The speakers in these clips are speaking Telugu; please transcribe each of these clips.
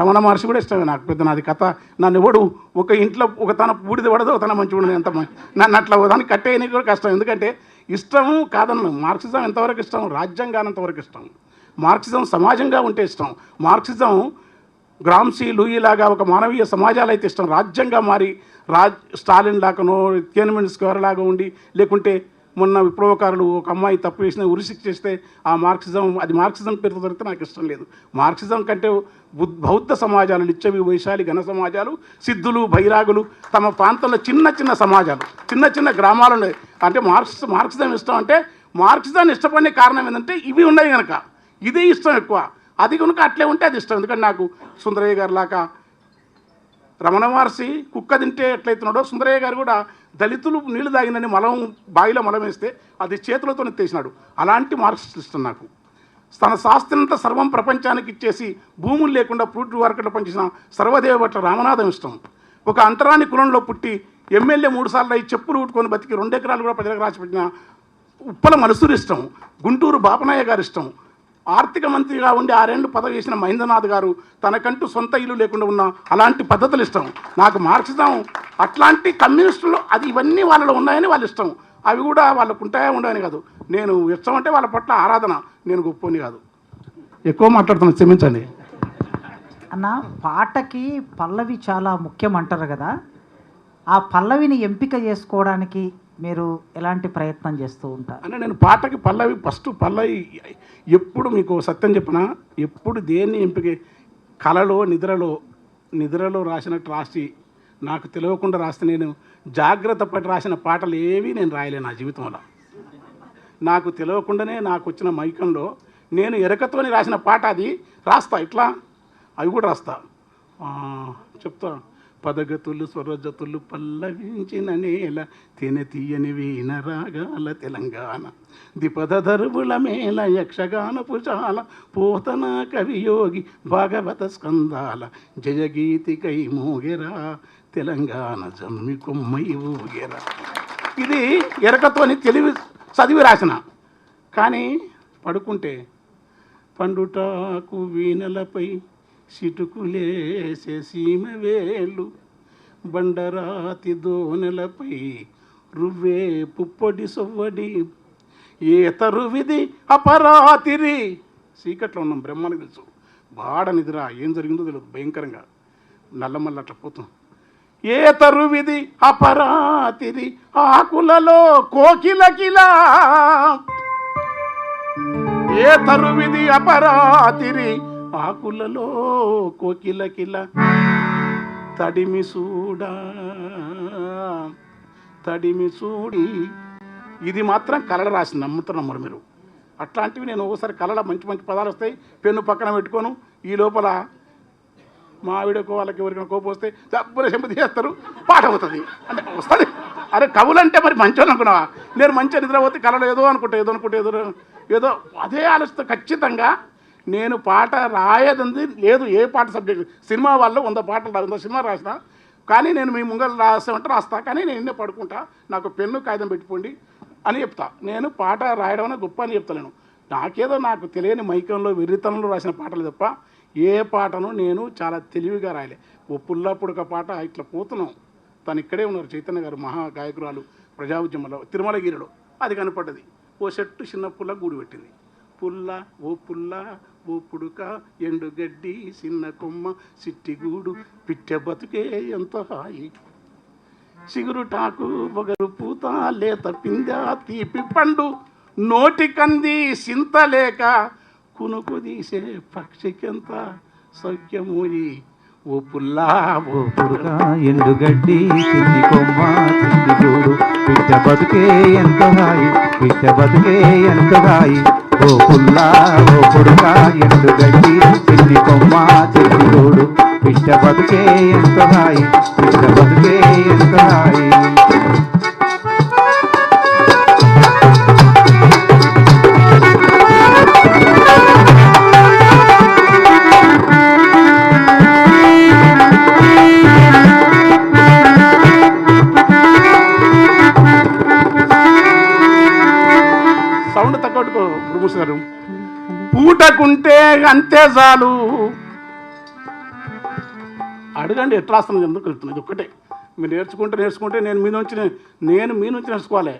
రమణ మహర్షి కూడా ఇష్టమే నాకు పెద్ద నాది కథ. నన్ను ఎవడు ఒక ఇంట్లో ఒక తన బూడిద పడదు ఒక తన మంచి ఉండదు ఎంత మంచి నన్ను అట్లా దాన్ని కట్టేయని కూడా కష్టం. ఎందుకంటే ఇష్టము కాదన్న. మార్క్సిజం ఎంతవరకు ఇష్టం? రాజ్యాంగానంతవరకు ఇష్టం. మార్క్సిజం సమాజంగా ఉంటే ఇష్టం. మార్క్సిజం గ్రామ్సీ లూయి లాగా ఒక మానవీయ సమాజాలు అయితే ఇష్టం. రాజ్యంగా మారి రాజ్ స్టాలిన్ లాగానో తియన్మెంట్ స్క్వేర్ లాగా ఉండి లేకుంటే మొన్న విప్లవకారులు ఒక అమ్మాయి తప్పు చేసిన ఉరిశిక్ చేస్తే ఆ మార్క్సిజం అది మార్క్సిజం పేరుతో దొరికితే నాకు ఇష్టం లేదు. మార్క్సిజం కంటే బౌద్ధ సమాజాలు నిత్యవి వైశాలి ఘన సమాజాలు సిద్ధులు బైరాగులు తమ ప్రాంతంలో చిన్న చిన్న సమాజాలు చిన్న చిన్న గ్రామాలు ఉన్నాయి. అంటే మార్క్స్ మార్క్సిజం ఇష్టం అంటే మార్క్సిజాన్ని ఇష్టపడే కారణం ఏంటంటే ఇవి ఉన్నాయి కనుక ఇదే ఇష్టం ఎక్కువ. అది కనుక అట్లే ఉంటే అది ఇష్టం. ఎందుకంటే నాకు సుందరయ్య గారు లాగా రమణ మహర్షి కుక్క తింటే ఎట్లయితున్నాడో సుందరయ్య గారు కూడా దళితులు నీళ్ళు తాగినని మలం బావిలో మలం వేస్తే అది చేతులతో ఎత్తేసినాడు అలాంటి మార్క్సిస్ట్ ఇష్టం నాకు. తన శాస్త్రంత సర్వం ప్రపంచానికి ఇచ్చేసి భూములు లేకుండా ఫ్రూట్ మార్కెట్లో పనిచేసిన సర్వదేవ భట్ల రామనాథం ఇష్టం. ఒక అంతరాని కులంలో పుట్టి ఎమ్మెల్యే మూడుసార్లు అయి చెప్పులు ఉట్టుకొని బతికి రెండు ఎకరాలు కూడా ప్రజలకు రాసిపెట్టిన ఉప్పల మనుసూరు ఇష్టం. గుంటూరు బాపనయ్య గారు ఇష్టం. ఆర్థిక మంత్రిగా ఉండి ఆరేళ్ళు పదవి చేసిన మహేంద్రనాథ్ గారు తనకంటూ సొంత ఇల్లు లేకుండా ఉన్న అలాంటి పద్ధతులు ఇష్టం. నాకు మార్క్సిజం అట్లాంటి కమ్యూనిస్టులు అది ఇవన్నీ వాళ్ళలో ఉన్నాయని వాళ్ళు ఇష్టం. అవి కూడా వాళ్ళకు ఉంటాయా ఉండవని కాదు. నేను ఇష్టం అంటే వాళ్ళ పట్ల ఆరాధన నేను గొప్పని కాదు. ఎక్కువ మాట్లాడుతున్నాను క్షమించండి. అన్న పాటకి పల్లవి చాలా ముఖ్యం అంటారు కదా. ఆ పల్లవిని ఎంపిక చేసుకోవడానికి మీరు ఎలాంటి ప్రయత్నం చేస్తూ ఉంటారు? అంటే నేను పాటకి పల్లవి ఫస్ట్ పల్లవి ఎప్పుడు మీకు సత్యం చెప్పిన? ఎప్పుడు దేన్ని ఎంపిక కలలో నిద్రలో నిద్రలో రాసినట్టు రాసి నాకు తెలియకుండా రాస్తే నేను జాగ్రత్త పడి రాసిన పాటలు ఏవి నేను రాయలేను నా జీవితంలో. నాకు తెలియకుండానే నాకు వచ్చిన మైకంలో నేను ఎరకతోని రాసిన పాట అది. రాస్తా ఇట్లా? అవి కూడా రాస్తా. చెప్తా. పదగతులు స్వరజతులు పల్లవించిన నేల తిన తీయని వీణ రాగాల తెలంగాణ. దిపదరువుల మేల యక్షగాన పుజాల పోతన కవియోగి భాగవత స్కందాల. జయగీతికై మోగెరా తెలంగాణ జమ్మి కొమ్మై ఊగెరా. ఇది ఎరకతోని తెలివి చదివి రాసిన. కానీ పడుకుంటే పండుటాకు వీణలపై సిటుకులేసే సీమ వేలు బండరాతి దోనెలపై రువ్వే పుప్పొడి సొవ్వడి ఏ తరువిది అపరాతిరి. చీకట్లో ఉన్నాం బ్రహ్మానికి తెలుసు. బాడ నిద్ర ఏం జరిగిందో తెలియదు భయంకరంగా. నల్లమల్ల అట్లా పోతాం. ఏ తరువిది అపరాతిరి ఆకులలో కోకిలకిలా. ఏ తరువిది అపరాతిరి ఆకులలో కోకిలకిల తడిమి చూడా తడిమి చూడి ఇది మాత్రం కలడ రాసి నమ్ముతున్నారు మీరు అట్లాంటివి నేను ఒకసారి కలడ మంచి మంచి పదాలు వస్తాయి పెన్ను పక్కన పెట్టుకోను ఈ లోపల మా ఆవిడకు వాళ్ళకి ఎవరికైనా కోపం వస్తే జబ్బున చెంపు చేస్తారు పాట అవుతుంది. అంటే వస్తుంది. అరే కవులు అంటే మరి మంచి అనుకున్నావా? నేను మంచి నిద్రపోతే కళలో ఏదో అనుకుంటా ఏదో అనుకుంటా ఏదో ఏదో అదే ఆలోచిస్తే. ఖచ్చితంగా నేను పాట రాయదంది లేదు ఏ పాట సబ్జెక్ట్? సినిమా వాళ్ళు వంద పాటలు రా- వంద సినిమా రాసిన కానీ నేను మీ ముంగలు రాసామంటే రాస్తా కానీ నేను ఎన్నే పడుకుంటా నాకు పెన్ను కాగితం పెట్టుకోండి అని చెప్తా. నేను పాట రాయడం అనేది గొప్ప అని చెప్తలేను. నాకేదో నాకు తెలియని మైకంలో వెర్రితనంలో రాసిన పాటలు తప్ప ఏ పాటను నేను చాలా తెలివిగా రాయలే. ఓ పుల్లప్పుడు ఒక పాట ఇట్లా పోతున్నాం. తను ఇక్కడే ఉన్నారు చైతన్య గారు మహా గాయకురాలు ప్రజా ఉద్యమంలో తిరుమలగిరిలో. అది కనపడ్డది. ఓ చెట్టు చిన్న పుల్ల గూడు పెట్టింది. పుల్ల ఓ పుల్ల ఓ పుడుక ఎండుగడ్డి చిన్న కొమ్మ సిట్టిగూడు పిట్టె బతుకే ఎంత హాయి. చిగురుటాకు పొగరు పూత లేత పింద తీపి పండు నోటి కంది సింతలేక కునుకు తీసే పక్షికెంత సౌఖ్యమూయి ఓ పుల్లా ఓ ఎండుగడ్డి చిన్ని కొమ్మ చిన్ని గూడు. పిట్ట బతుకే ఎంత రాయి పిట్ట బతుకే ఎంత రాయి. ఓ పుల్లా ఓ పుడుక ఎండుగడ్డి చిన్ని కొమ్మ చిన్ని గూడు. పిట్ట బతుకే ఎంత రాయి పిట్ట బతుకే ఎంత రాయి. సౌండ్ తగ్గట్టుకో గురుమూసి గారు పూటకుంటే అంతే చాలు. అడగండి ఎట్లా వస్తుంది ఎందుకు వెళ్తున్నా ఇది ఒక్కటే. మీరు నేర్చుకుంటే నేర్చుకుంటే నేను మీ నుంచి నేను మీ నుంచి నేర్చుకోవాలి.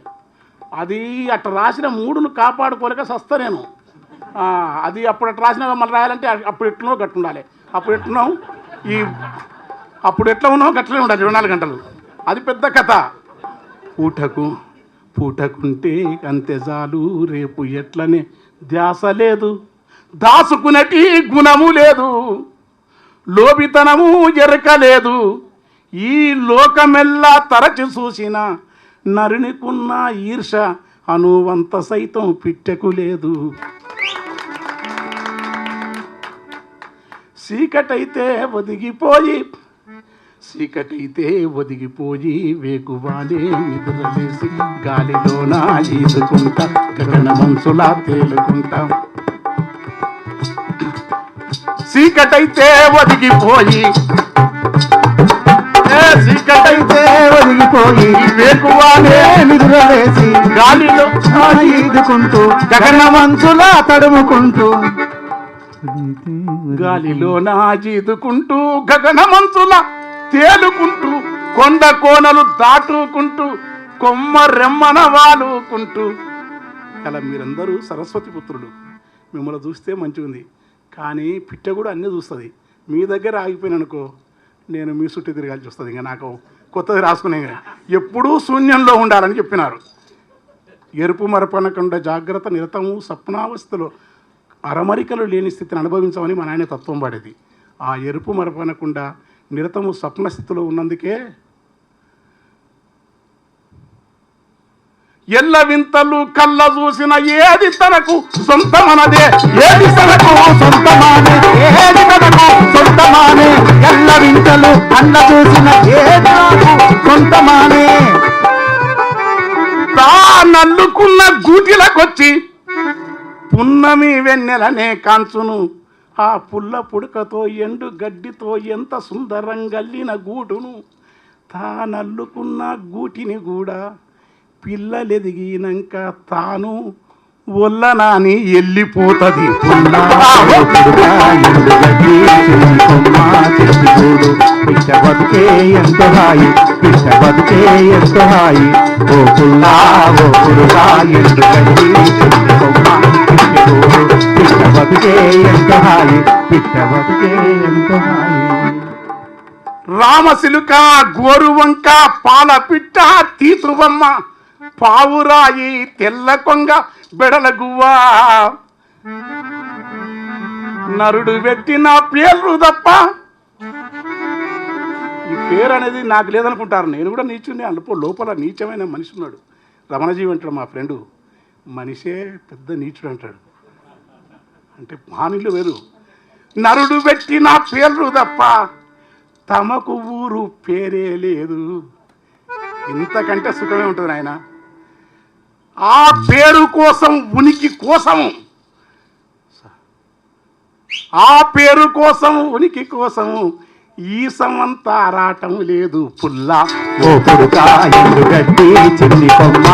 అది అట్లా రాసిన మూడును కాపాడుకోలేక సస్తా నేను. అది అప్పుడు అట్లా రాసిన మళ్ళీ రాయాలంటే అప్పుడు ఎట్లనో గట్టు ఉండాలి అప్పుడు ఎట్లున్నాం ఈ అప్పుడు ఎట్లా ఉన్నావు గట్లనే ఉండాలి ఇరవై నాలుగు గంటలు. అది పెద్ద కథ. పూటకు పూటకుంటే అంతే చాలు రేపు ఎట్లనే ధ్యాస లేదు. దాసుకునేటి గుణము లేదు. లోబితనము ఎరకలేదు ఈ లోకమెల్లా తరచి చూసిన నరునికున్న ఈర్ష అనువంత సైతం పిట్టకు లేదు. చీకటైతే ఒదిగిపోయి చీకటైతే ఒదిగిపోయి వేకువానే నిద్రలేసి గాలిలోన ఈదుకుంటా గగన మనసులా తేలుకుంటా. చీకటైతే ఒదిగిపోయి చీకటైతే ఒదిగిపోయి వేకువానే నిద్రలేసి గాలిలో ఈదుకుంటూ గగన మంచులా తడుముకుంటూ. గాలిలో నాజీదుకుంటూ గగన మంచుల తేలుకుంటూ కొండ కోనలు దాటుకుంటూ కొమ్మ రెమ్మన వాలుకుంటూ. అలా మీరందరూ సరస్వతి పుత్రులు. మిమ్మల్ని చూస్తే మంచిగా ఉంది. కానీ పిట్ట కూడా అన్నీ చూస్తుంది. మీ దగ్గర ఆగిపోయిన అనుకో నేను మీ చుట్టూ తిరగాల్సి వస్తుంది. ఇంకా నాకు కొత్తది రాసుకునే ఎప్పుడూ శూన్యంలో ఉండాలని చెప్పినారు. ఎరుపు మరపనకుండా జాగ్రత్త నిరతము సప్నావస్థలో అరమరికలు లేని స్థితిని అనుభవించమని మా నాయన తత్వం పడేది. ఆ ఎరుపు మరపనకుండా నిరతము స్వప్న స్థితిలో ఉన్నందుకే ఎల్ల వింతలు కళ్ళ చూసిన ఏది తనకు సొంతమనదే? ఏది తనకు సొంతమానే ఏది తనకు సొంతమానే ఎల్ల వింతలు కళ్ళ చూసిన ఏది సొంతమానే తా నల్లుకున్న గూటిలకొచ్చి పున్నమి వెన్నెలనే కాంచును ఆ పుల్ల పుడకతో ఎండు గడ్డితో ఎంత సుందరంగల్లిన గూటును తానల్లుకున్న గూటిని కూడా పిల్లలెదిగినాక తాను ఒల్లనాని వెళ్ళిపోతుంది పిట్ట బతుకే ఎంతో హాయి పిట్ట బతుకే ఎంతో హాయి. ఓ పుల్లా ఓపుడుగా ఎండుగడ్డి బతుకే ఎంతో హాయి పిట్ట బతుకే ఎంతో హాయి. రామసిలుక గోరువంక పాల పిట్ట తీతువమ్మ పావురాయి తెల్ల కొంగ బెడల గువ్వా. నరుడు పెట్టిన పేర్లు తప్ప ఈ పేరు అనేది నాకు లేదనుకుంటారు. నేను కూడా నీచుని అల్పో లోపల నీచమైన మనిషి ఉన్నాడు. రమణజీవి అంటాడు మా ఫ్రెండు. మనిషే పెద్ద నీచుడు అంటాడు. అంటే మానిలు వేరు. నరుడు పెట్టి నా పేర్లు తప్ప తమకు ఊరు పేరే లేదు. ఇంతకంటే సుఖమే ఉంటుంది నాయన. ఆ పేరు కోసం ఉనికి కోసం ఆ పేరు కోసం ఉనికి కోసము ఈ సమంతా ఆరాటం లేదు. పుల్లా ఓ పుడుకా చిన్ని కొమ్మ